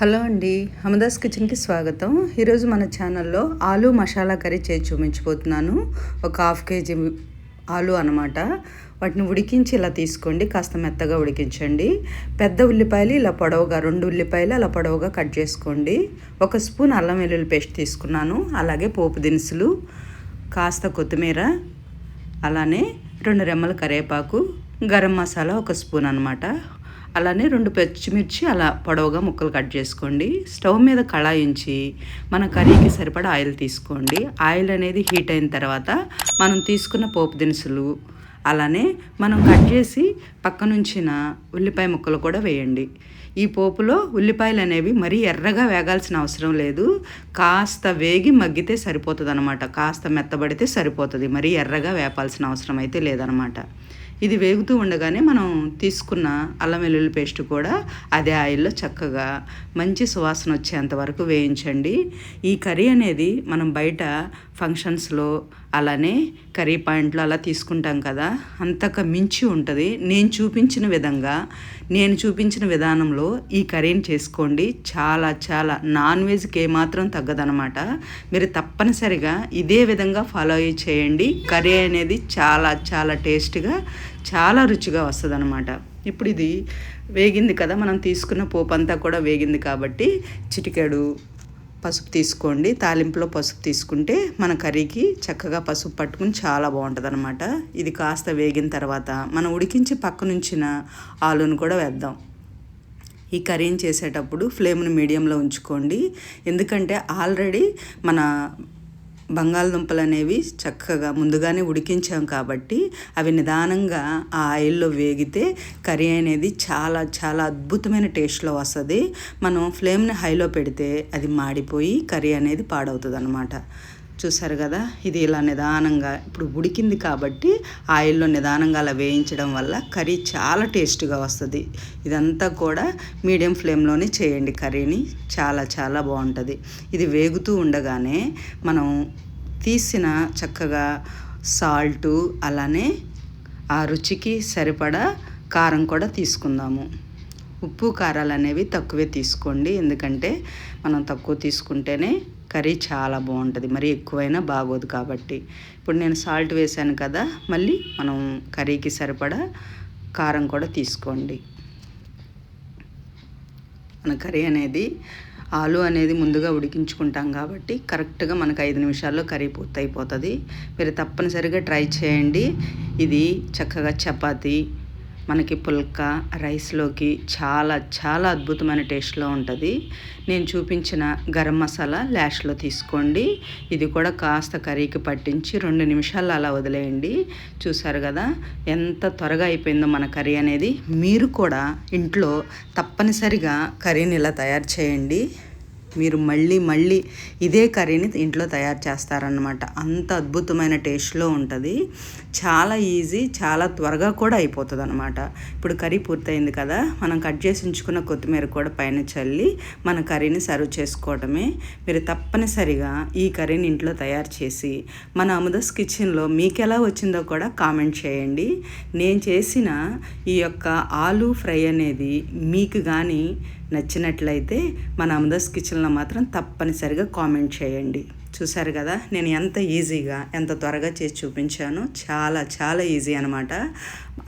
Hello అండి హమదాస్ కిచెన్కి స్వాగతం. ఈరోజు మన ఛానల్లో ఆలు మసాలా కర్రీ చేసి చూపించిపోతున్నాను ఒక హాఫ్ కేజీ ఆలు అనమాట వాటిని ఉడికించి ఇలా తీసుకోండి కాస్త మెత్తగా ఉడికించండి. పెద్ద ఉల్లిపాయలు ఇలా పొడవుగా రెండు ఉల్లిపాయలు అలా పొడవుగా కట్ చేసుకోండి. ఒక స్పూన్ అల్లం వెల్లుల్లి పేస్ట్ తీసుకున్నాను అలాగే పోపు దినుసులు కాస్త కొత్తిమీర అలానే రెండు రెమ్మల కరివేపాకు గరం మసాలా ఒక స్పూన్ అనమాట అలానే రెండు పచ్చిమిర్చి అలా పొడవుగా ముక్కలు కట్ చేసుకోండి. స్టవ్ మీద కళాయించి మన కర్రీకి సరిపడా ఆయిల్ తీసుకోండి. ఆయిల్ అనేది హీట్ అయిన తర్వాత మనం తీసుకున్న పోపు దినుసులు అలానే మనం కట్ చేసి పక్కనుంచిన ఉల్లిపాయ ముక్కలు కూడా వేయండి. ఈ పోపులో ఉల్లిపాయలు అనేవి మరీ ఎర్రగా వేగాల్సిన అవసరం లేదు. కాస్త వేగి మగ్గితే సరిపోతుంది అనమాట కాస్త మెత్తబడితే సరిపోతుంది. మరీ ఎర్రగా వేపాల్సిన అవసరం అయితే లేదనమాట ఇది వేగుతూ ఉండగానే మనం తీసుకున్న అల్లం వెల్లుల్లి పేస్ట్ కూడా అదే ఆయిల్లో చక్కగా మంచి సువాసన వచ్చేంత వరకు వేయించండి. ఈ కర్రీ అనేది మనం బయట ఫంక్షన్స్లో అలానే కర్రీ పాయింట్లో అలా తీసుకుంటాం కదా అంతక మించి ఉంటుంది. నేను చూపించిన విధంగా నేను చూపించిన విధానంలో ఈ కర్రీని చేసుకోండి. చాలా చాలా నాన్ వెజ్కి ఏమాత్రం తగ్గదనమాట మీరు తప్పనిసరిగా ఇదే విధంగా ఫాలో అయ్యి చేయండి. కర్రీ అనేది చాలా చాలా టేస్ట్గా చాలా రుచిగా వస్తుంది అనమాట ఇప్పుడు ఇది వేగింది కదా మనం తీసుకున్న పోపు అంతా కూడా వేగింది కాబట్టి చిటికెడు పసుపు తీసుకోండి. తాలింపులో పసుపు తీసుకుంటే మన కర్రీకి చక్కగా పసుపు పట్టుకుని చాలా బాగుంటుంది అనమాట ఇది కాస్త వేగిన తర్వాత మనం ఉడికించి పక్కనుంచిన ఆలును కూడా వేద్దాం. ఈ కర్రీని చేసేటప్పుడు ఫ్లేమ్ను మీడియంలో ఉంచుకోండి. ఎందుకంటే ఆల్రెడీ మన బంగాళదుంపలు అనేవి చక్కగా ముందుగానే ఉడికించాం కాబట్టి అవి నిదానంగా ఆ ఆయిల్లో వేగితే కర్రీ అనేది చాలా చాలా అద్భుతమైన టేస్ట్లో వస్తుంది. మనం ఫ్లేమ్ని హైలో పెడితే అది మాడిపోయి కర్రీ అనేది పాడవుతుంది అనమాట చూసారు కదా ఇది ఇలా నిదానంగా ఇప్పుడు ఉడికింది కాబట్టి ఆయిల్లో నిదానంగా అలా వేయించడం వల్ల కర్రీ చాలా టేస్ట్గా వస్తుంది. ఇదంతా కూడా మీడియం ఫ్లేమ్లోనే చేయండి కర్రీని చాలా చాలా బాగుంటుంది. ఇది వేగుతూ ఉండగానే మనం తీసిన చక్కగా సాల్టు అలానే ఆ రుచికి సరిపడా కారం కూడా తీసుకుందాము. ఉప్పు కారాలు అనేవి తక్కువే తీసుకోండి. ఎందుకంటే మనం తక్కువ తీసుకుంటేనే కర్రీ చాలా బాగుంటుంది. మరి ఎక్కువైనా బాగోదు కాబట్టి. ఇప్పుడు నేను సాల్ట్ వేసాను కదా మళ్ళీ మనం కర్రీకి సరిపడా కారం కూడా తీసుకోండి. మన కర్రీ అనేది ఆలు అనేది ముందుగా ఉడికించుకుంటాం కాబట్టి కరెక్ట్గా మనకు ఐదు నిమిషాల్లో కర్రీ పూర్తయిపోతుంది. మీరు తప్పనిసరిగా ట్రై చేయండి. ఇది చక్కగా చపాతీ మనకి పుల్కా రైస్లోకి చాలా చాలా అద్భుతమైన టేస్ట్లో ఉంటుంది. నేను చూపించిన గరం మసాలా ల్యాష్లో తీసుకోండి. ఇది కూడా కాస్త కర్రీకి పట్టించి రెండు నిమిషాలు అలా వదిలేయండి. చూసారు కదా ఎంత త్వరగా అయిపోయిందో మన కర్రీ అనేది. మీరు కూడా ఇంట్లో తప్పనిసరిగా కర్రీని ఇలా తయారు చేయండి. మీరు మళ్ళీ మళ్ళీ ఇదే కర్రీని ఇంట్లో తయారు చేస్తారనమాట అంత అద్భుతమైన టేస్ట్లో ఉంటుంది. చాలా ఈజీ చాలా త్వరగా కూడా అయిపోతుంది అనమాట ఇప్పుడు కర్రీ పూర్తయింది కదా మనం కట్ చేసి ఉంచుకున్న కొత్తిమీర కూడా పైన చల్లి మన కర్రీని సర్వ్ చేసుకోవటమే మీరు తప్పనిసరిగా ఈ కర్రీని ఇంట్లో తయారు చేసి మన అముదస్ కిచెన్లో మీకు ఎలా వచ్చిందో కూడా కామెంట్ చేయండి. నేను చేసిన ఈ యొక్క ఆలు ఫ్రై అనేది మీకు కానీ నచ్చినట్లయితే మన అమదాస్ కిచెన్లో మాత్రం తప్పనిసరిగా కామెంట్ చేయండి. చూసారు కదా నేను ఎంత ఈజీగా ఎంత త్వరగా చేసి చూపించాను చాలా చాలా ఈజీ అనమాట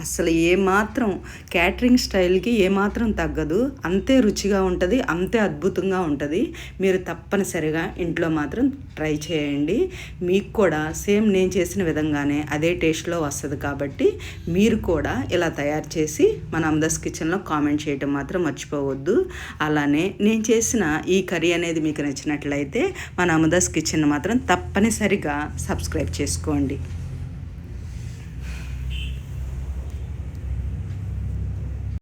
అసలు ఏమాత్రం క్యాటరింగ్ స్టైల్కి ఏమాత్రం తగ్గదు. అంతే రుచిగా ఉంటుంది అంతే అద్భుతంగా ఉంటుంది. మీరు తప్పనిసరిగా ఇంట్లో మాత్రం ట్రై చేయండి. మీకు కూడా సేమ్ నేను చేసిన విధంగానే అదే టేస్ట్లో వస్తుంది కాబట్టి మీరు కూడా ఇలా తయారు చేసి మన అమదాస్ కిచెన్లో కామెంట్ చేయటం మాత్రం మర్చిపోవద్దు. అలానే నేను చేసిన ఈ కర్రీ అనేది మీకు నచ్చినట్లయితే మన అమదాస్ కిచెన్ మాత్రం తప్పనిసరిగా సబ్స్క్రైబ్ చేసుకోండి.